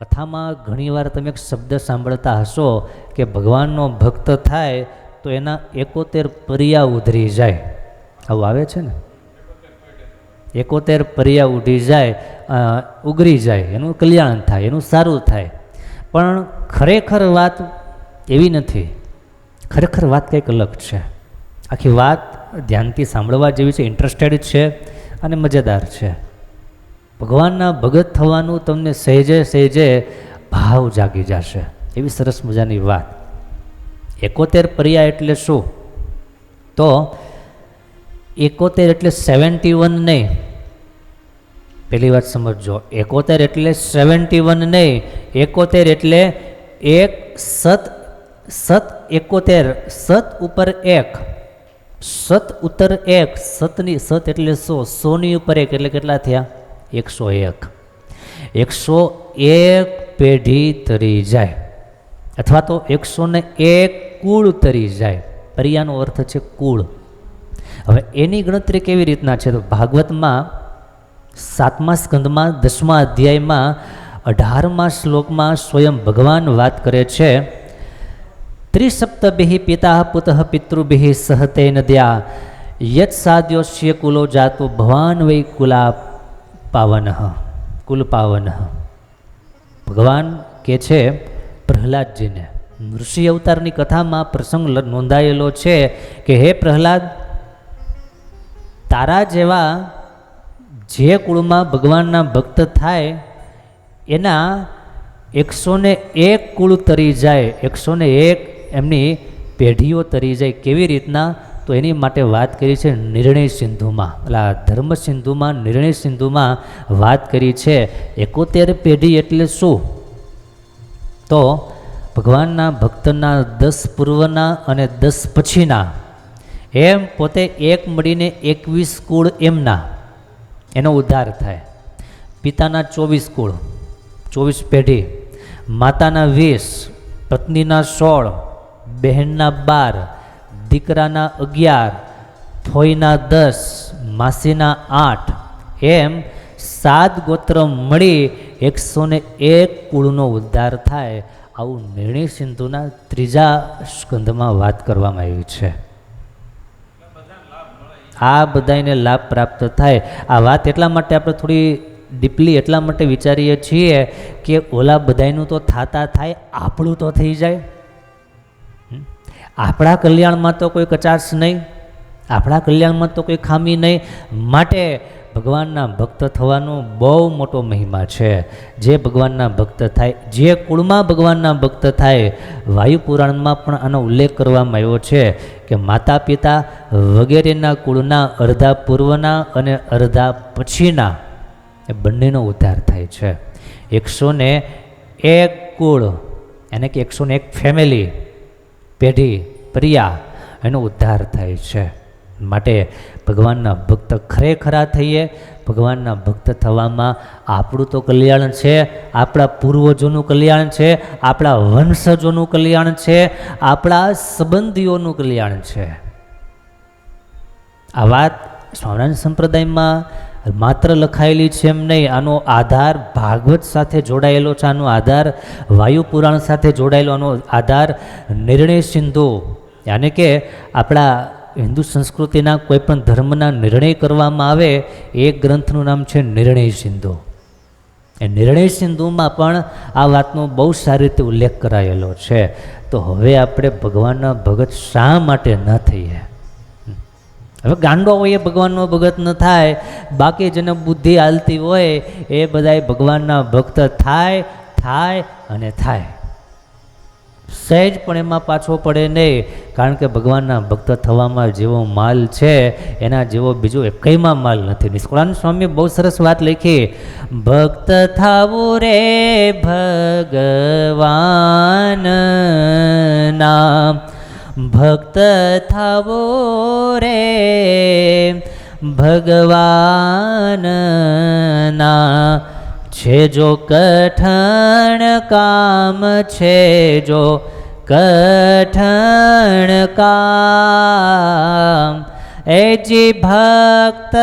કથામાં ઘણીવાર તમે એક શબ્દ સાંભળતા હશો કે ભગવાનનો ભક્ત થાય તો એના એકોતેર પરિયા ઉધરી જાય. આવું આવે છે ને? એકોતેર પરિયા ઉઢી જાય ઉઘરી જાય. એનું કલ્યાણ થાય, એનું સારું થાય. પણ ખરેખર વાત એવી નથી. ખરેખર વાત કંઈક અલગ છે. આખી વાત ધ્યાનથી સાંભળવા જેવી છે, ઇન્ટરેસ્ટેડ છે અને મજેદાર છે. ભગવાનના ભગત થવાનું તમને સહેજે સહેજે ભાવ જાગી જશે. એવી સરસ મજાની વાત. એકોતેર પર્યા એટલે શું? તો એકોતેર એટલે સેવન્ટી વન નહીં. પહેલી વાત સમજજો. એકોતેર એટલે સેવન્ટી વન નહીં. એકોતેર એટલે એક સત સત એકોતેર. સત ઉપર એક. સત ઉત્તર એક. સતની સત એટલે સો સોની ઉપર એક. એટલે કેટલા થયા? એકસો એક. એકસો એક પેઢી તરી જાય. અથવા તો એકસો ને એક કુળ તરી જાય. પરિયાનો અર્થ છે કુળ. હવે એની ગણતરી કેવી રીતના છે? તો ભાગવતમાં સાતમા સ્કંદમાં દસમા અધ્યાયમાં અઢારમા શ્લોકમાં સ્વયં ભગવાન વાત કરે છે, ત્રિસપ્તભિ પિતા પુતઃ પિતૃભિ સહતે નદ્યા યત સાદ્યોશ્ય કુલો જાતો ભવાન વૈ કુલા પાવન, કુલ પાવન. ભગવાન કે છે, પ્રહલાદજીને, ઋષિ અવતારની કથામાં પ્રસંગ નોંધાયેલો છે કે હે પ્રહલાદ, તારા જેવા જે કુળમાં ભગવાનના ભક્ત થાય, એના એકસો ને એક કુળ તરી જાય એકસો ને એક એમની પેઢીઓ તરી જાય, કેવી રીતના તો એની માટે વાત કરી છે નિર્ણય સિંધુમાં. એટલે આ ધર્મ સિંધુમાં, નિર્ણય સિંધુમાં વાત કરી છે એકોતેર પેઢી એટલે શું? તો ભગવાનના ભક્તના દસ પૂર્વના અને દસ પછીના. એમ પોતે એક મળીને એકવીસ કુળ એમના. એનો ઉદ્ધાર થાય. પિતાના ચોવીસ કુળ, ચોવીસ પેઢી. માતાના વીસ, પત્નીના સોળ, બહેનના બાર દીકરાના અગિયાર ફોઈના દસ, માસીના આઠ. એમ સાત ગોત્ર મળી એકસો ને એક કુળનો ઉદ્ધાર થાય આવું નિર્ણય સિંધુના ત્રીજા સ્કંધમાં વાત કરવામાં આવી છે. આ બધાને લાભ પ્રાપ્ત થાય. આ વાત એટલા માટે આપણે થોડી ડીપલી એટલા માટે વિચારીએ છીએ કે ઓલા બધાયનું તો થાતા થાય, આપણું તો થઈ જાય? આપણા કલ્યાણમાં તો કોઈ કચાશ નહીં, આપણા કલ્યાણમાં તો કોઈ ખામી નહીં. માટે ભગવાનના ભક્ત થવાનો બહુ મોટો મહિમા છે. જે ભગવાનના ભક્ત થાય, જે કુળમાં ભગવાનના ભક્ત થાય, વાયુ પુરાણમાં પણ આનો ઉલ્લેખ કરવામાં આવ્યો છે કે માતા પિતા વગેરેના કુળના અડધા પૂર્વના અને અડધા પછીના એ બંનેનો ઉદ્ધાર થાય છે. એકસો ને એક કુળ, એને કે એકસો ને એક ફેમિલી પેઢી પ્રિયા એનો ઉદ્ધાર થાય છે. માટે ભગવાનના ભક્ત ખરેખરા થઈએ. ભગવાનના ભક્ત થવામાં આપણું તો કલ્યાણ છે. આપણા પૂર્વજોનું કલ્યાણ છે. આપણા વંશજોનું કલ્યાણ છે. આપણા સંબંધીઓનું કલ્યાણ છે. આ વાત સ્વામિનારાયણ સંપ્રદાયમાં માત્ર લખાયેલી છે એમ નહીં, આનો આધાર ભાગવત સાથે જોડાયેલો છે, આનો આધાર વાયુ પુરાણ સાથે જોડાયેલો, આનો આધાર નિર્ણય સિંધુ. યાને કે આપણા હિન્દુ સંસ્કૃતિના કોઈપણ ધર્મના નિર્ણય કરવામાં આવે, એ ગ્રંથનું નામ છે નિર્ણય સિંધુ. એ નિર્ણય સિંધુમાં પણ આ વાતનો બહુ સારી રીતે ઉલ્લેખ કરાયેલો છે. તો હવે આપણે ભગવાનના ભગત શા માટે ન થઈએ? હવે ગાંડો હોય એ ભગવાનનો ભગત ન થાય, બાકી જેને બુદ્ધિ હાલતી હોય એ બધાય ભગવાનના ભક્ત થાય થાય અને થાય. સહેજ પણ એમાં પાછો પડે નહીં, કારણ કે ભગવાનના ભક્ત થવામાં જેવો માલ છે, એના જેવો બીજો કંઈમાં માલ નથી. નિષ્કુળાન સ્વામી બહુ સરસ વાત લખી, ભક્ત થાવું રે ભગવાન નામ ભક્ત થવો રે. ભગવાનના છે જો કઠણ કામ છે, જો કઠણ કામ. એ જી ભક્ત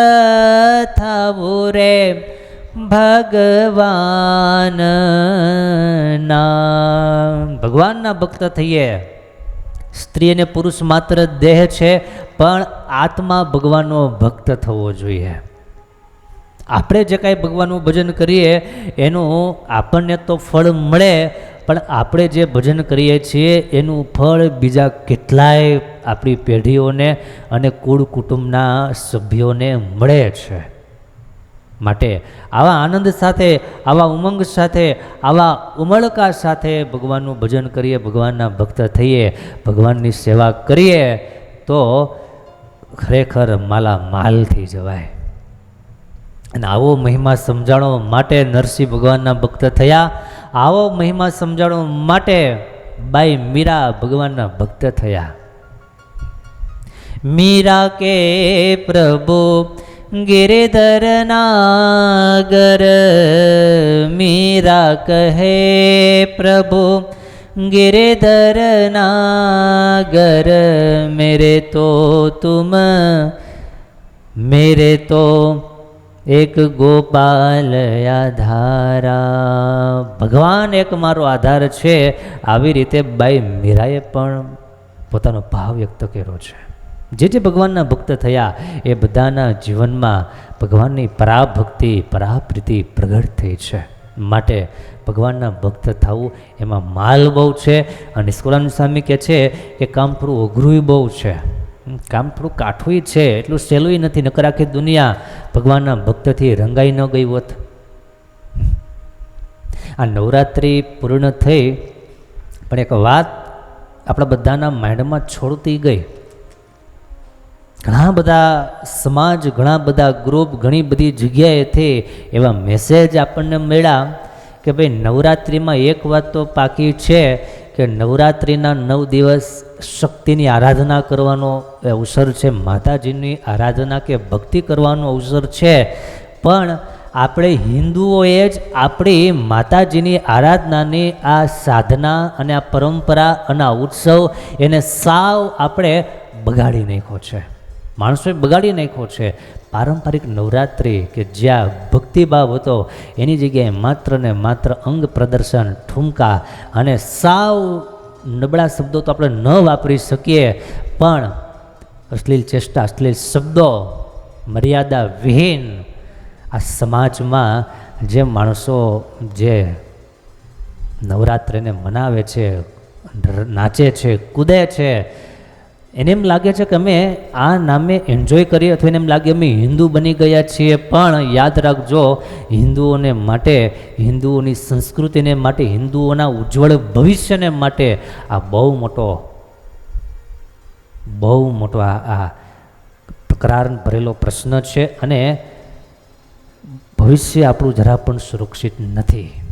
થવું રે, ભગવાનના. ભગવાનના ભક્ત થઈએ. સ્ત્રી અને પુરુષ માત્ર દેહ છે, પણ આત્મા ભગવાનનો ભક્ત થવો જોઈએ. આપણે જે કાંઈ ભગવાનનું ભજન કરીએ, એનું આપણને તો ફળ મળે, પણ આપણે જે ભજન કરીએ છીએ, એનું ફળ બીજા કેટલાય આપણી પેઢીઓને અને કુળ કુટુંબના સભ્યોને મળે છે. માટે આવા આનંદ સાથે, આવા ઉમંગ સાથે, આવા ઉમળકા સાથે ભગવાનનું ભજન કરીએ, ભગવાનના ભક્ત થઈએ, ભગવાનની સેવા કરીએ, તો ખરેખર માલા માલ થઈ જવાય. અને આવો મહિમા સમજાણો માટે નરસિંહ ભગવાનના ભક્ત થયા. આવો મહિમા સમજાણો માટે બાઈ મીરા ભગવાનના ભક્ત થયા. મીરા કે પ્રભુ गिरधर नागर मीरा कहे प्रभु गिरधर नागर मेरे तो तुम मेरे तो એક ગોપાલ આધારા ભગવાન એક મારો આધાર છે આવી રીતે બાઈ મીરાએ પણ પોતાનો ભાવ વ્યક્ત કર્યો છે જે જે ભગવાનના ભક્ત થયા, એ બધાના જીવનમાં ભગવાનની પરાભક્તિ, પરાપ્રીતિ પ્રગટ થઈ છે. માટે ભગવાનના ભક્ત થવું એમાં માલ બહુ છે અને સ્કુલાન સ્વામી કહે છે કે કામ થોડું અઘરું બહુ છે. કામ થોડું કાઠું છે, એટલું સહેલું નથી. નકર આખી દુનિયા ભગવાનના ભક્તથી રંગાઈ ન ગઈ હોત. આ નવરાત્રિ પૂર્ણ થઈ, પણ એક વાત આપણા બધાના માઇન્ડમાં છોડતી ગઈ. ઘણા બધા સમાજ, ઘણા બધા ગ્રુપ ઘણી બધી જગ્યાએથી એવા મેસેજ આપણને મળ્યા કે ભાઈ નવરાત્રિમાં એક વાત તો પાકી છે કે નવરાત્રિના નવ દિવસ શક્તિની આરાધના કરવાનો અવસર છે, માતાજીની આરાધના કે ભક્તિ કરવાનો અવસર છે. પણ આપણે હિન્દુઓએ જ આપણી માતાજીની આરાધનાની આ સાધના અને આ પરંપરા અને આ ઉત્સવ એને સાવ આપણે બગાડી નાખ્યો છે. માણસોએ બગાડી નાખ્યો છે. પારંપરિક નવરાત્રિ કે જ્યાં ભક્તિભાવ હતો, એની જગ્યાએ માત્ર ને માત્ર અંગ પ્રદર્શન, ઠુમકા અને સાવ નબળા શબ્દો તો આપણે ન વાપરી શકીએ, પણ અશ્લીલ ચેષ્ટા, અશ્લીલ શબ્દો, મર્યાદા વિહીન આ સમાજમાં જે માણસો જે નવરાત્રિને મનાવે છે, નાચે છે, કૂદે છે એને એમ લાગે છે કે અમે આ નામે એન્જોય કરીએ અથવા એને એમ લાગે અમે હિન્દુ બની ગયા છીએ. પણ યાદ રાખજો, હિન્દુઓને માટે, હિન્દુઓની સંસ્કૃતિને માટે, હિન્દુઓના ઉજ્જવળ ભવિષ્યને માટે આ બહુ મોટો બહુ મોટો આ આ તકરાર ભરેલો પ્રશ્ન છે અને ભવિષ્ય આપણું જરા પણ સુરક્ષિત નથી.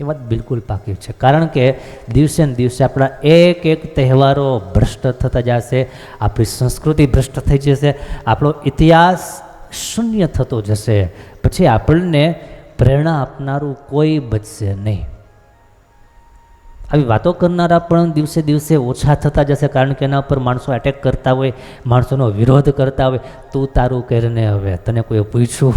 એ વાત બિલકુલ પાકી છે. કારણ કે દિવસે ને દિવસે આપણા એક એક તહેવારો ભ્રષ્ટ થતા જશે, આપણી સંસ્કૃતિ ભ્રષ્ટ થઈ જશે, આપણો ઇતિહાસ શૂન્ય થતો જશે. પછી આપણને પ્રેરણા આપનારું કોઈ બચશે નહીં. આવી વાતો કરનારા પણ દિવસે દિવસે ઓછા થતા જશે, કારણ કે એના પર માણસો એટેક કરતા હોય, માણસોનો વિરોધ કરતા હોય. તું તારું કરીને હવે. તને કોઈ પૂછ્યું?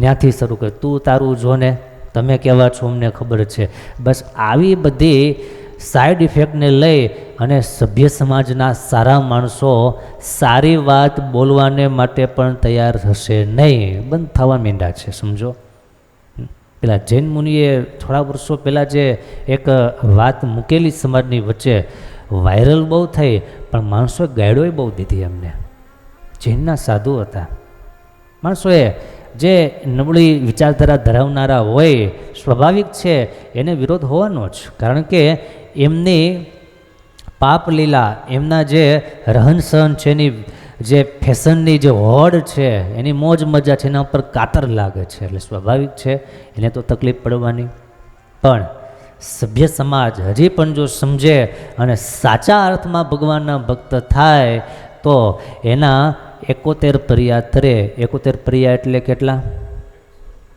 ત્યાંથી શરૂ કર. તું તારું જોને તમે કેવા છો, અમને ખબર છે. બસ આવી બધી સાઈડ ઇફેક્ટને લઈ અને સભ્ય સમાજના સારા માણસો સારી વાત બોલવાને માટે પણ તૈયાર થશે નહીં. બંધ થવા માંડ્યા છે, સમજો. પેલા જૈન મુનિએ થોડા વર્ષો પહેલાં જે એક વાત મૂકેલી સમાજની વચ્ચે, વાયરલ બહુ થઈ, પણ માણસોએ ગાયડોય બહુ દીધી એમને. જૈનના સાધુ હતા. માણસોએ જે નબળી વિચારધારા ધરાવનારા હોય, સ્વાભાવિક છે, એને વિરોધ હોવાનો જ. કારણ કે એમની પાપ લીલા એમના જે રહન સહન છે, એની જે ફેશનની જે હોડ છે, એની મોજ મજા છે, એના ઉપર કાતર લાગે છે. એટલે સ્વાભાવિક છે, એને તો તકલીફ પડવાની. પણ સભ્ય સમાજ હજી પણ જો સમજે અને સાચા અર્થમાં ભગવાનના ભક્ત થાય, તો એના એકોતેર પર્યા તરે. એકોતેર પર્યા એટલે કેટલા?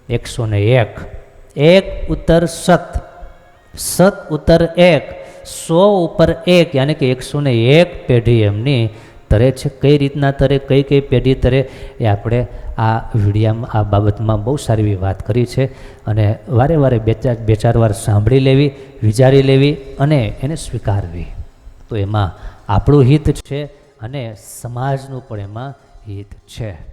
એકસો ને એક. એક ઉત્તર સત. સત ઉત્તર એક. સો ઉપર એક, યાની કે એકસો ને એક પેઢી એમની તરે છે. કઈ રીતના તરે, કઈ કઈ પેઢી તરે એ આપણે આ વિડીયામાં, આ બાબતમાં બહુ સારી એવી વાત કરી છે. અને વારે વારે બે ચાર બે ચાર વાર સાંભળી લેવી, વિચારી લેવી અને એને સ્વીકારવી. તો એમાં આપણું હિત છે. અને સમાજનું પણ એમાં હિત છે.